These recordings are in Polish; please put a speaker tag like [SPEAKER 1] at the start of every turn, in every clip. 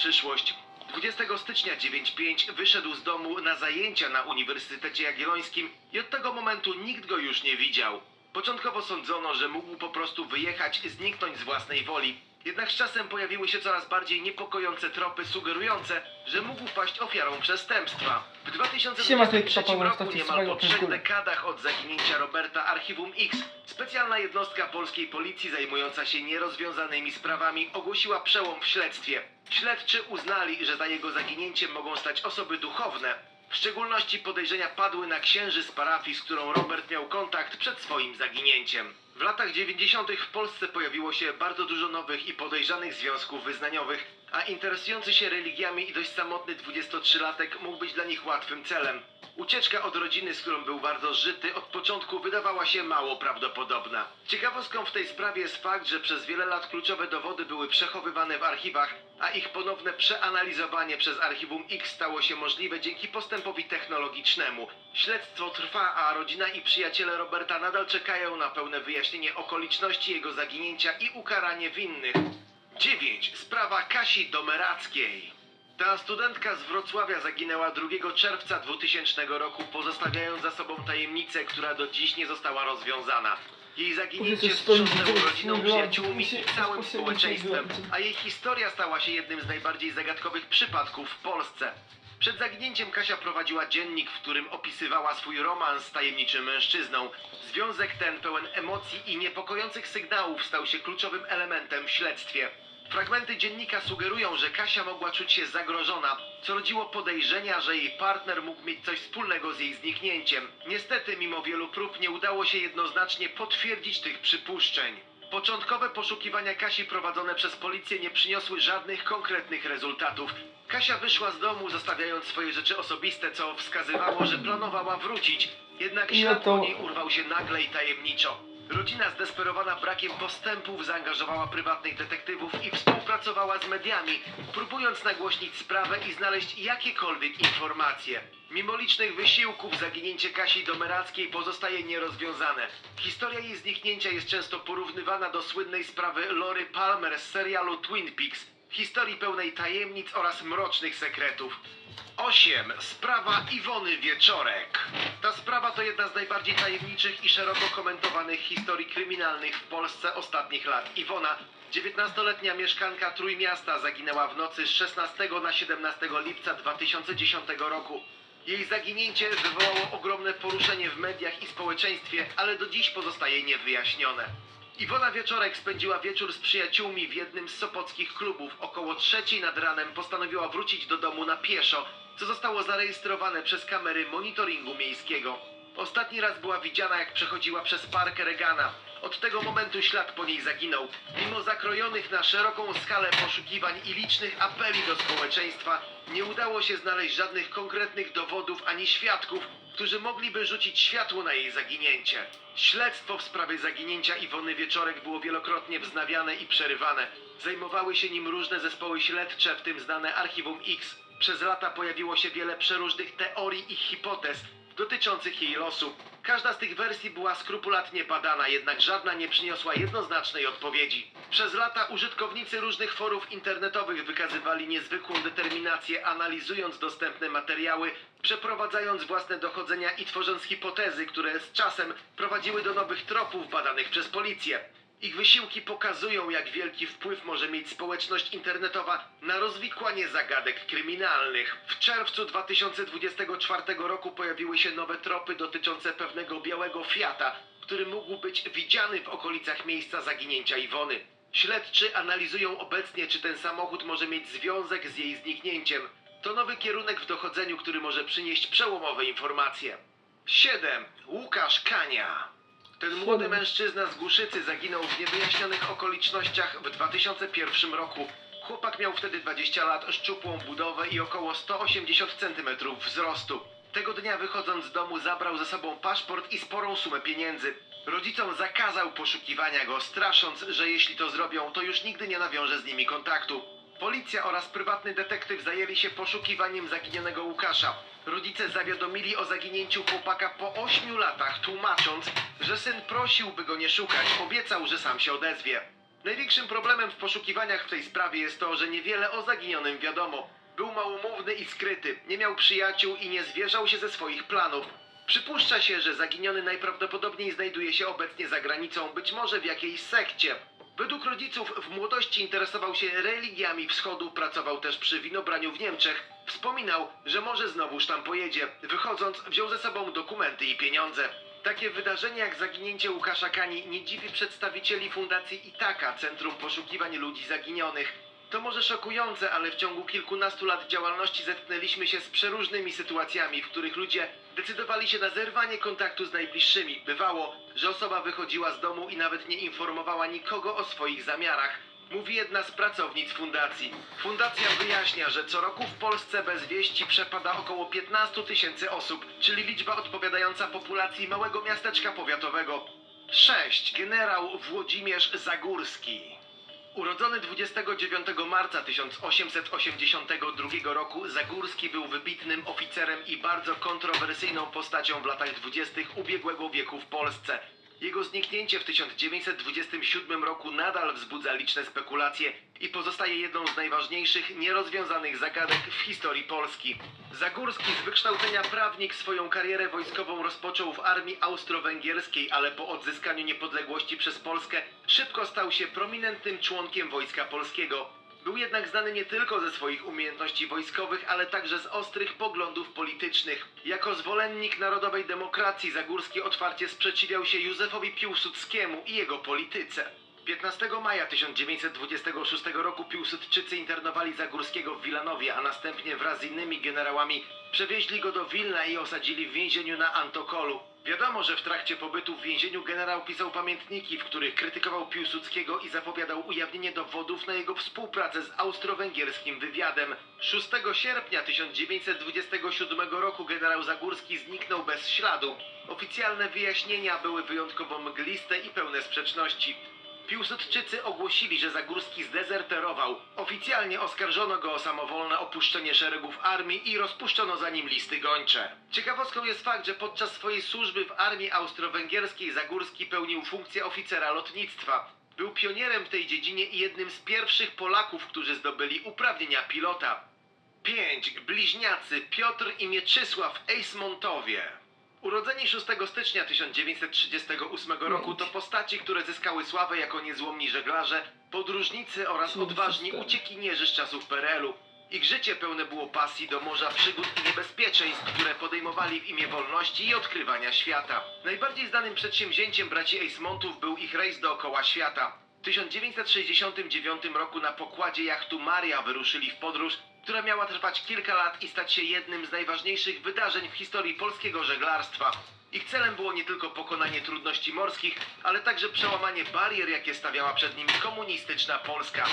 [SPEAKER 1] przyszłość. 20 stycznia 9.5 wyszedł z domu na zajęcia na Uniwersytecie Jagiellońskim i od tego momentu nikt go już nie widział. Początkowo sądzono, że mógł po prostu wyjechać zniknąć z własnej woli. Jednak z czasem pojawiły się coraz bardziej niepokojące tropy sugerujące, że mógł paść ofiarą przestępstwa. W
[SPEAKER 2] Siema, tutaj
[SPEAKER 1] 2023
[SPEAKER 2] Paweł,
[SPEAKER 1] roku, niemal po trzech dekadach od zaginięcia Roberta Archiwum X, specjalna jednostka polskiej policji zajmująca się nierozwiązanymi sprawami ogłosiła przełom w śledztwie. Śledczy uznali, że za jego zaginięciem mogą stać osoby duchowne. W szczególności podejrzenia padły na księży z parafii, z którą Robert miał kontakt przed swoim zaginięciem. W latach 90. w Polsce pojawiło się bardzo dużo nowych i podejrzanych związków wyznaniowych, a interesujący się religiami i dość samotny 23-latek mógł być dla nich łatwym celem. Ucieczka od rodziny, z którą był bardzo żyty, od początku wydawała się mało prawdopodobna. Ciekawostką w tej sprawie jest fakt, że przez wiele lat kluczowe dowody były przechowywane w archiwach, a ich ponowne przeanalizowanie przez Archiwum X stało się możliwe dzięki postępowi technologicznemu. Śledztwo trwa, a rodzina i przyjaciele Roberta nadal czekają na pełne wyjaśnienie okoliczności jego zaginięcia i ukaranie winnych. 9. Sprawa Kasi Domerackiej. Ta studentka z Wrocławia zaginęła 2 czerwca 2000 roku, pozostawiając za sobą tajemnicę, która do dziś nie została rozwiązana. Jej zaginięcie wstrząsnęło rodziną, przyjaciółmi i całym społeczeństwem, a jej historia stała się jednym z najbardziej zagadkowych przypadków w Polsce. Przed zaginięciem Kasia prowadziła dziennik, w którym opisywała swój romans z tajemniczym mężczyzną. Związek ten pełen emocji i niepokojących sygnałów stał się kluczowym elementem w śledztwie. Fragmenty dziennika sugerują, że Kasia mogła czuć się zagrożona, co rodziło podejrzenia, że jej partner mógł mieć coś wspólnego z jej zniknięciem. Niestety, mimo wielu prób, nie udało się jednoznacznie potwierdzić tych przypuszczeń. Początkowe poszukiwania Kasi prowadzone przez policję nie przyniosły żadnych konkretnych rezultatów. Kasia wyszła z domu, zostawiając swoje rzeczy osobiste, co wskazywało, że planowała wrócić. Jednak ślad po niej urwał się nagle i tajemniczo. Rodzina zdesperowana brakiem postępów zaangażowała prywatnych detektywów i współpracowała z mediami, próbując nagłośnić sprawę i znaleźć jakiekolwiek informacje. Mimo licznych wysiłków zaginięcie Kasi Domerackiej pozostaje nierozwiązane. Historia jej zniknięcia jest często porównywana do słynnej sprawy Lory Palmer z serialu Twin Peaks, historii pełnej tajemnic oraz mrocznych sekretów. 8. Sprawa Iwony Wieczorek. Ta sprawa to jedna z najbardziej tajemniczych i szeroko komentowanych historii kryminalnych w Polsce ostatnich lat. Iwona, 19-letnia mieszkanka Trójmiasta, zaginęła w nocy z 16 na 17 lipca 2010 roku. Jej zaginięcie wywołało ogromne poruszenie w mediach i społeczeństwie, ale do dziś pozostaje niewyjaśnione. Iwona Wieczorek spędziła wieczór z przyjaciółmi w jednym z sopockich klubów. Około trzeciej nad ranem postanowiła wrócić do domu na pieszo, co zostało zarejestrowane przez kamery monitoringu miejskiego. Ostatni raz była widziana, jak przechodziła przez park Regana. Od tego momentu ślad po niej zaginął. Mimo zakrojonych na szeroką skalę poszukiwań i licznych apeli do społeczeństwa, nie udało się znaleźć żadnych konkretnych dowodów ani świadków, którzy mogliby rzucić światło na jej zaginięcie. Śledztwo w sprawie zaginięcia Iwony Wieczorek było wielokrotnie wznawiane i przerywane. Zajmowały się nim różne zespoły śledcze, w tym znane Archiwum X. Przez lata pojawiło się wiele przeróżnych teorii i hipotez dotyczących jej losu. Każda z tych wersji była skrupulatnie badana, jednak żadna nie przyniosła jednoznacznej odpowiedzi. Przez lata użytkownicy różnych forów internetowych wykazywali niezwykłą determinację, analizując dostępne materiały, przeprowadzając własne dochodzenia i tworząc hipotezy, które z czasem prowadziły do nowych tropów badanych przez policję. Ich wysiłki pokazują, jak wielki wpływ może mieć społeczność internetowa na rozwikłanie zagadek kryminalnych. W czerwcu 2024 roku pojawiły się nowe tropy dotyczące pewnego białego Fiata, który mógł być widziany w okolicach miejsca zaginięcia Iwony. Śledczy analizują obecnie, czy ten samochód może mieć związek z jej zniknięciem. To nowy kierunek w dochodzeniu, który może przynieść przełomowe informacje. 7. Łukasz Kania. Ten młody mężczyzna z Głuszycy zaginął w niewyjaśnionych okolicznościach w 2001 roku. Chłopak miał wtedy 20 lat, szczupłą budowę i około 180 cm wzrostu. Tego dnia wychodząc z domu zabrał ze sobą paszport i sporą sumę pieniędzy. Rodzicom zakazał poszukiwania go, strasząc, że jeśli to zrobią, to już nigdy nie nawiąże z nimi kontaktu. Policja oraz prywatny detektyw zajęli się poszukiwaniem zaginionego Łukasza. Rodzice zawiadomili o zaginięciu chłopaka po 8 latach, tłumacząc, że syn prosił, by go nie szukać, obiecał, że sam się odezwie. Największym problemem w poszukiwaniach w tej sprawie jest to, że niewiele o zaginionym wiadomo. Był małomówny i skryty, nie miał przyjaciół i nie zwierzał się ze swoich planów. Przypuszcza się, że zaginiony najprawdopodobniej znajduje się obecnie za granicą, być może w jakiejś sekcie. Według rodziców w młodości interesował się religiami wschodu, pracował też przy winobraniu w Niemczech. Wspominał, że może znowuż tam pojedzie. Wychodząc, wziął ze sobą dokumenty i pieniądze. Takie wydarzenie jak zaginięcie Łukasza Kani nie dziwi przedstawicieli Fundacji Itaka, Centrum Poszukiwań Ludzi Zaginionych. To może szokujące, ale w ciągu kilkunastu lat działalności zetknęliśmy się z przeróżnymi sytuacjami, w których ludzie decydowali się na zerwanie kontaktu z najbliższymi. Bywało, że osoba wychodziła z domu i nawet nie informowała nikogo o swoich zamiarach. Mówi jedna z pracownic fundacji. Fundacja wyjaśnia, że co roku w Polsce bez wieści przepada około 15 tysięcy osób, czyli liczba odpowiadająca populacji małego miasteczka powiatowego. 6. Generał Włodzimierz Zagórski. Urodzony 29 marca 1882 roku, Zagórski był wybitnym oficerem i bardzo kontrowersyjną postacią w latach 20. ubiegłego wieku w Polsce. Jego zniknięcie w 1927 roku nadal wzbudza liczne spekulacje i pozostaje jedną z najważniejszych nierozwiązanych zagadek w historii Polski. Zagórski z wykształcenia prawnik swoją karierę wojskową rozpoczął w armii austro-węgierskiej, ale po odzyskaniu niepodległości przez Polskę szybko stał się prominentnym członkiem Wojska Polskiego. Był jednak znany nie tylko ze swoich umiejętności wojskowych, ale także z ostrych poglądów politycznych. Jako zwolennik narodowej demokracji Zagórski otwarcie sprzeciwiał się Józefowi Piłsudskiemu i jego polityce. 15 maja 1926 roku Piłsudczycy internowali Zagórskiego w Wilanowie, a następnie wraz z innymi generałami przewieźli go do Wilna i osadzili w więzieniu na Antokolu. Wiadomo, że w trakcie pobytu w więzieniu generał pisał pamiętniki, w których krytykował Piłsudskiego i zapowiadał ujawnienie dowodów na jego współpracę z austro-węgierskim wywiadem. 6 sierpnia 1927 roku generał Zagórski zniknął bez śladu. Oficjalne wyjaśnienia były wyjątkowo mgliste i pełne sprzeczności. Piłsudczycy ogłosili, że Zagórski zdezerterował. Oficjalnie oskarżono go o samowolne opuszczenie szeregów armii i rozpuszczono za nim listy gończe. Ciekawostką jest fakt, że podczas swojej służby w armii austro-węgierskiej Zagórski pełnił funkcję oficera lotnictwa. Był pionierem w tej dziedzinie i jednym z pierwszych Polaków, którzy zdobyli uprawnienia pilota. 5. Bliźniacy Piotr i Mieczysław Ejsmontowie. Urodzeni 6 stycznia 1938 roku to postaci, które zyskały sławę jako niezłomni żeglarze, podróżnicy oraz odważni uciekinierzy z czasów PRL-u. Ich życie pełne było pasji do morza, przygód i niebezpieczeństw, które podejmowali w imię wolności i odkrywania świata. Najbardziej znanym przedsięwzięciem braci Eismontów był ich rejs dookoła świata. W 1969 roku na pokładzie jachtu Maria wyruszyli w podróż, która miała trwać kilka lat i stać się jednym z najważniejszych wydarzeń w historii polskiego żeglarstwa. Ich celem było nie tylko pokonanie trudności morskich, ale także przełamanie barier, jakie stawiała przed nimi komunistyczna Polska.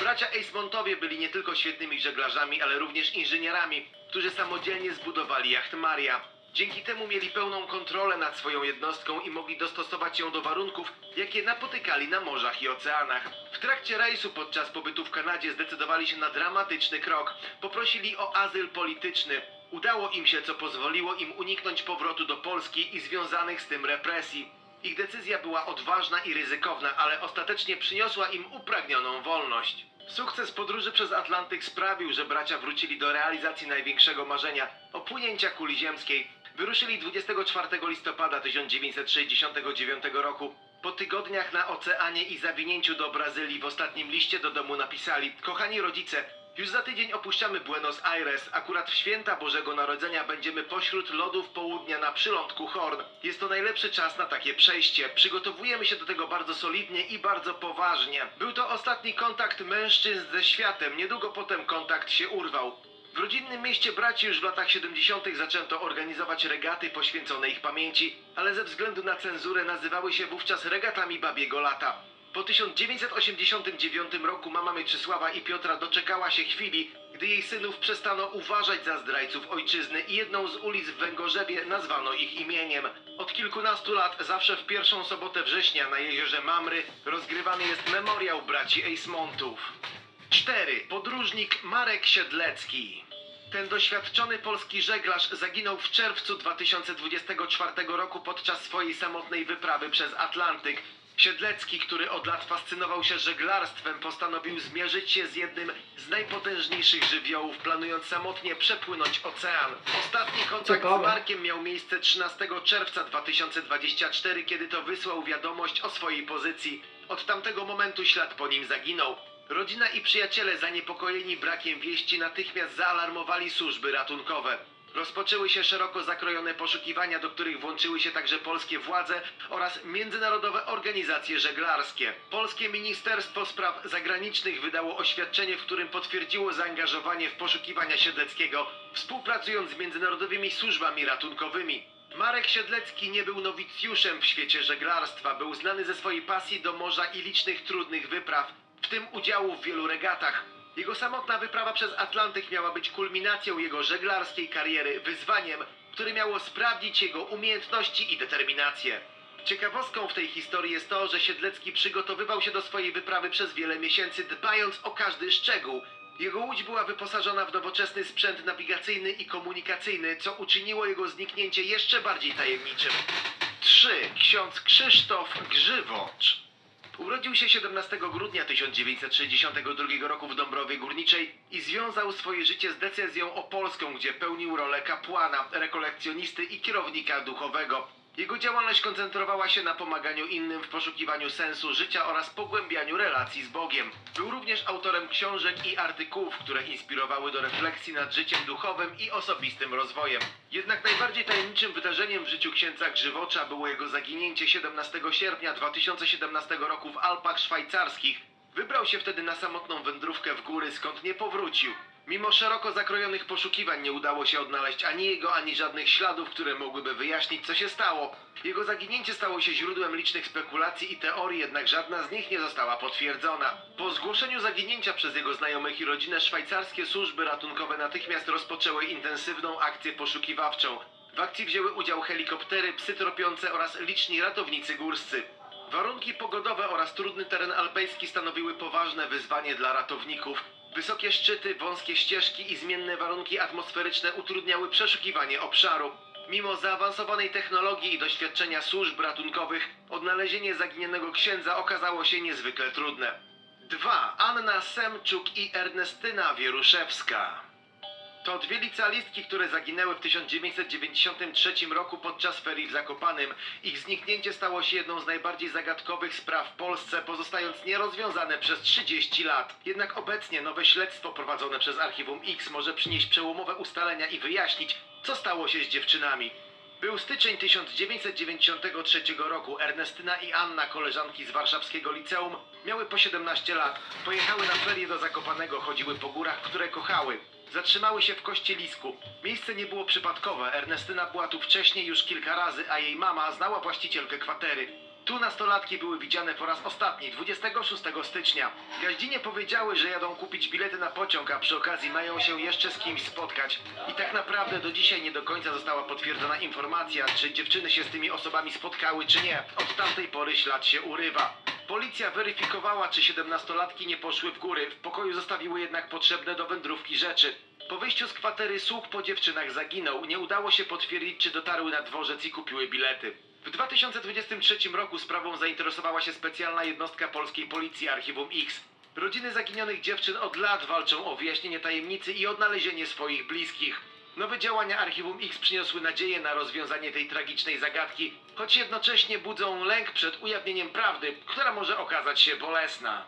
[SPEAKER 1] Bracia Eismontowie byli nie tylko świetnymi żeglarzami, ale również inżynierami, którzy samodzielnie zbudowali jacht Maria. Dzięki temu mieli pełną kontrolę nad swoją jednostką i mogli dostosować ją do warunków, jakie napotykali na morzach i oceanach. W trakcie rejsu podczas pobytu w Kanadzie zdecydowali się na dramatyczny krok. Poprosili o azyl polityczny. Udało im się, co pozwoliło im uniknąć powrotu do Polski i związanych z tym represji. Ich decyzja była odważna i ryzykowna, ale ostatecznie przyniosła im upragnioną wolność. Sukces podróży przez Atlantyk sprawił, że bracia wrócili do realizacji największego marzenia opłynięcia kuli ziemskiej. Wyruszyli 24 listopada 1969 roku. Po tygodniach na oceanie i zawinięciu do Brazylii w ostatnim liście do domu napisali: Kochani rodzice, już za tydzień opuszczamy Buenos Aires. Akurat w święta Bożego Narodzenia będziemy pośród lodów południa na przylądku Horn. Jest to najlepszy czas na takie przejście. Przygotowujemy się do tego bardzo solidnie i bardzo poważnie. Był to ostatni kontakt mężczyzn ze światem. Niedługo potem kontakt się urwał. W rodzinnym mieście braci już w latach 70. zaczęto organizować regaty poświęcone ich pamięci, ale ze względu na cenzurę nazywały się wówczas regatami babiego lata. Po 1989 roku mama Mieczysława i Piotra doczekała się chwili, gdy jej synów przestano uważać za zdrajców ojczyzny i jedną z ulic w Węgorzewie nazwano ich imieniem. Od kilkunastu lat zawsze w pierwszą sobotę września na jeziorze Mamry rozgrywany jest memoriał braci Eismontów. 4. Podróżnik Marek Siedlecki. Ten doświadczony polski żeglarz zaginął w czerwcu 2024 roku podczas swojej samotnej wyprawy przez Atlantyk. Siedlecki, który od lat fascynował się żeglarstwem, postanowił zmierzyć się z jednym z najpotężniejszych żywiołów, planując samotnie przepłynąć ocean. Ostatni kontakt
[SPEAKER 2] Ciekawe.
[SPEAKER 1] z Markiem miał miejsce 13 czerwca 2024, kiedy to wysłał wiadomość o swojej pozycji. Od tamtego momentu ślad po nim zaginął. Rodzina i przyjaciele zaniepokojeni brakiem wieści natychmiast zaalarmowali służby ratunkowe. Rozpoczęły się szeroko zakrojone poszukiwania, do których włączyły się także polskie władze oraz międzynarodowe organizacje żeglarskie. Polskie Ministerstwo Spraw Zagranicznych wydało oświadczenie, w którym potwierdziło zaangażowanie w poszukiwania Siedleckiego, współpracując z międzynarodowymi służbami ratunkowymi. Marek Siedlecki nie był nowicjuszem w świecie żeglarstwa, był znany ze swojej pasji do morza i licznych trudnych wypraw, w tym udziału w wielu regatach. Jego samotna wyprawa przez Atlantyk miała być kulminacją jego żeglarskiej kariery, wyzwaniem, które miało sprawdzić jego umiejętności i determinację. Ciekawostką w tej historii jest to, że Siedlecki przygotowywał się do swojej wyprawy przez wiele miesięcy, dbając o każdy szczegół. Jego łódź była wyposażona w nowoczesny sprzęt nawigacyjny i komunikacyjny, co uczyniło jego zniknięcie jeszcze bardziej tajemniczym. 3. Ksiądz Krzysztof Grzywocz Urodził się 17 grudnia 1962 roku w Dąbrowie Górniczej i związał swoje życie z decyzją opolską, gdzie pełnił rolę kapłana, rekolekcjonisty i kierownika duchowego. Jego działalność koncentrowała się na pomaganiu innym w poszukiwaniu sensu życia oraz pogłębianiu relacji z Bogiem. Był również autorem książek i artykułów, które inspirowały do refleksji nad życiem duchowym i osobistym rozwojem. Jednak najbardziej tajemniczym wydarzeniem w życiu księdza Grzywocza było jego zaginięcie 17 sierpnia 2017 roku w Alpach szwajcarskich. Wybrał się wtedy na samotną wędrówkę w góry, skąd nie powrócił. Mimo szeroko zakrojonych poszukiwań nie udało się odnaleźć ani jego, ani żadnych śladów, które mogłyby wyjaśnić, co się stało. Jego zaginięcie stało się źródłem licznych spekulacji i teorii, jednak żadna z nich nie została potwierdzona. Po zgłoszeniu zaginięcia przez jego znajomych i rodzinę szwajcarskie służby ratunkowe natychmiast rozpoczęły intensywną akcję poszukiwawczą. W akcji wzięły udział helikoptery, psy tropiące oraz liczni ratownicy górscy. Warunki pogodowe oraz trudny teren alpejski stanowiły poważne wyzwanie dla ratowników. Wysokie szczyty, wąskie ścieżki i zmienne warunki atmosferyczne utrudniały przeszukiwanie obszaru. Mimo zaawansowanej technologii i doświadczenia służb ratunkowych, odnalezienie zaginionego księdza okazało się niezwykle trudne. 2. Anna Semczuk i Ernestyna Wieruszewska. To dwie licealistki, które zaginęły w 1993 roku podczas ferii w Zakopanym. Ich zniknięcie stało się jedną z najbardziej zagadkowych spraw w Polsce, pozostając nierozwiązane przez 30 lat. Jednak obecnie nowe śledztwo prowadzone przez Archiwum X może przynieść przełomowe ustalenia i wyjaśnić, co stało się z dziewczynami. Był styczeń 1993 roku. Ernestyna i Anna, koleżanki z warszawskiego liceum, miały po 17 lat. Pojechały na ferie do Zakopanego, chodziły po górach, które kochały. Zatrzymały się w Kościelisku. Miejsce nie było przypadkowe. Ernestyna była tu wcześniej już kilka razy, a jej mama znała właścicielkę kwatery. Tu nastolatki były widziane po raz ostatni, 26 stycznia. Gaździnie powiedziały, że jadą kupić bilety na pociąg, a przy okazji mają się jeszcze z kimś spotkać. I tak naprawdę do dzisiaj nie do końca została potwierdzona informacja, czy dziewczyny się z tymi osobami spotkały, czy nie. Od tamtej pory ślad się urywa. Policja weryfikowała, czy 17-latki nie poszły w góry. W pokoju zostawiły jednak potrzebne do wędrówki rzeczy. Po wyjściu z kwatery słuch po dziewczynach zaginął. Nie udało się potwierdzić, czy dotarły na dworzec i kupiły bilety. W 2023 roku sprawą zainteresowała się specjalna jednostka polskiej policji Archiwum X. Rodziny zaginionych dziewczyn od lat walczą o wyjaśnienie tajemnicy i odnalezienie swoich bliskich. Nowe działania Archiwum X przyniosły nadzieję na rozwiązanie tej tragicznej zagadki, choć jednocześnie budzą lęk przed ujawnieniem prawdy, która może okazać się bolesna.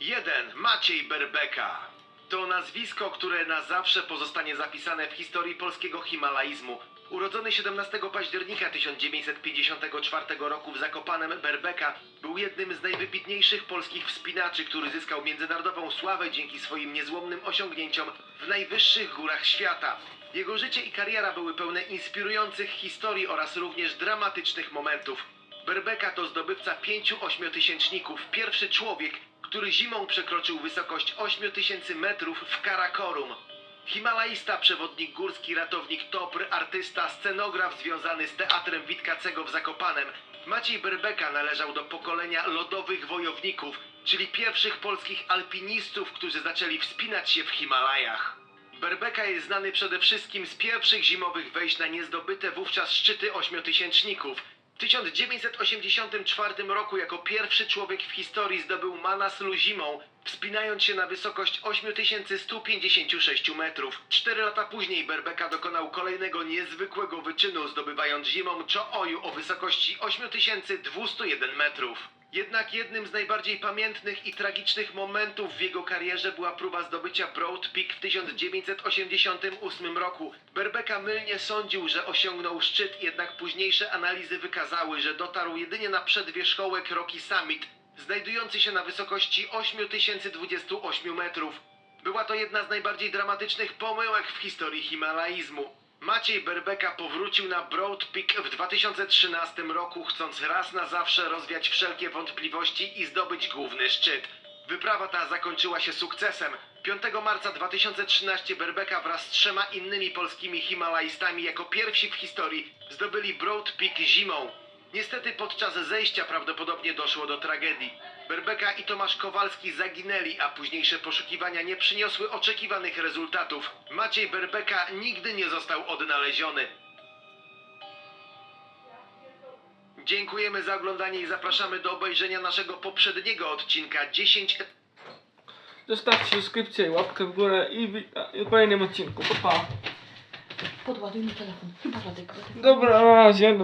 [SPEAKER 1] 1. Maciej Berbeka. To nazwisko, które na zawsze pozostanie zapisane w historii polskiego himalaizmu. Urodzony 17 października 1954 roku w Zakopanem Berbeka był jednym z najwybitniejszych polskich wspinaczy, który zyskał międzynarodową sławę dzięki swoim niezłomnym osiągnięciom w najwyższych górach świata. Jego życie i kariera były pełne inspirujących historii oraz również dramatycznych momentów. Berbeka to zdobywca pięciu ośmiotysięczników, pierwszy człowiek, który zimą przekroczył wysokość 8000 metrów w Karakorum. Himalaista, przewodnik górski, ratownik Topr, artysta, scenograf związany z teatrem Witkacego w Zakopanem. Maciej Berbeka należał do pokolenia lodowych wojowników, czyli pierwszych polskich alpinistów, którzy zaczęli wspinać się w Himalajach. Berbeka jest znany przede wszystkim z pierwszych zimowych wejść na niezdobyte wówczas szczyty ośmiotysięczników. W 1984 roku jako pierwszy człowiek w historii zdobył Manaslu zimą, wspinając się na wysokość 8156 metrów. Cztery lata później Berbeka dokonał kolejnego niezwykłego wyczynu, zdobywając zimą Cho-Oju o wysokości 8201 metrów. Jednak jednym z najbardziej pamiętnych i tragicznych momentów w jego karierze była próba zdobycia Broad Peak w 1988 roku. Berbeka mylnie sądził, że osiągnął szczyt, jednak późniejsze analizy wykazały, że dotarł jedynie na przedwierzchołek Rocky Summit, znajdujący się na wysokości 8028 metrów. Była to jedna z najbardziej dramatycznych pomyłek w historii himalaizmu. Maciej Berbeka powrócił na Broad Peak w 2013 roku, chcąc raz na zawsze rozwiać wszelkie wątpliwości i zdobyć główny szczyt. Wyprawa ta zakończyła się sukcesem. 5 marca 2013 Berbeka wraz z trzema innymi polskimi himalaistami jako pierwsi w historii zdobyli Broad Peak zimą. Niestety podczas zejścia prawdopodobnie doszło do tragedii. Berbeka i Tomasz Kowalski zaginęli, a późniejsze poszukiwania nie przyniosły oczekiwanych rezultatów. Maciej Berbeka nigdy nie został odnaleziony. Dziękujemy za oglądanie i zapraszamy do obejrzenia naszego poprzedniego odcinka 10
[SPEAKER 2] Zostawcie subskrypcję, łapkę w górę i w kolejnym odcinku. Pa, pa.
[SPEAKER 3] Podładuj mi telefon. Chyba Radek.
[SPEAKER 2] Dobra, na razie.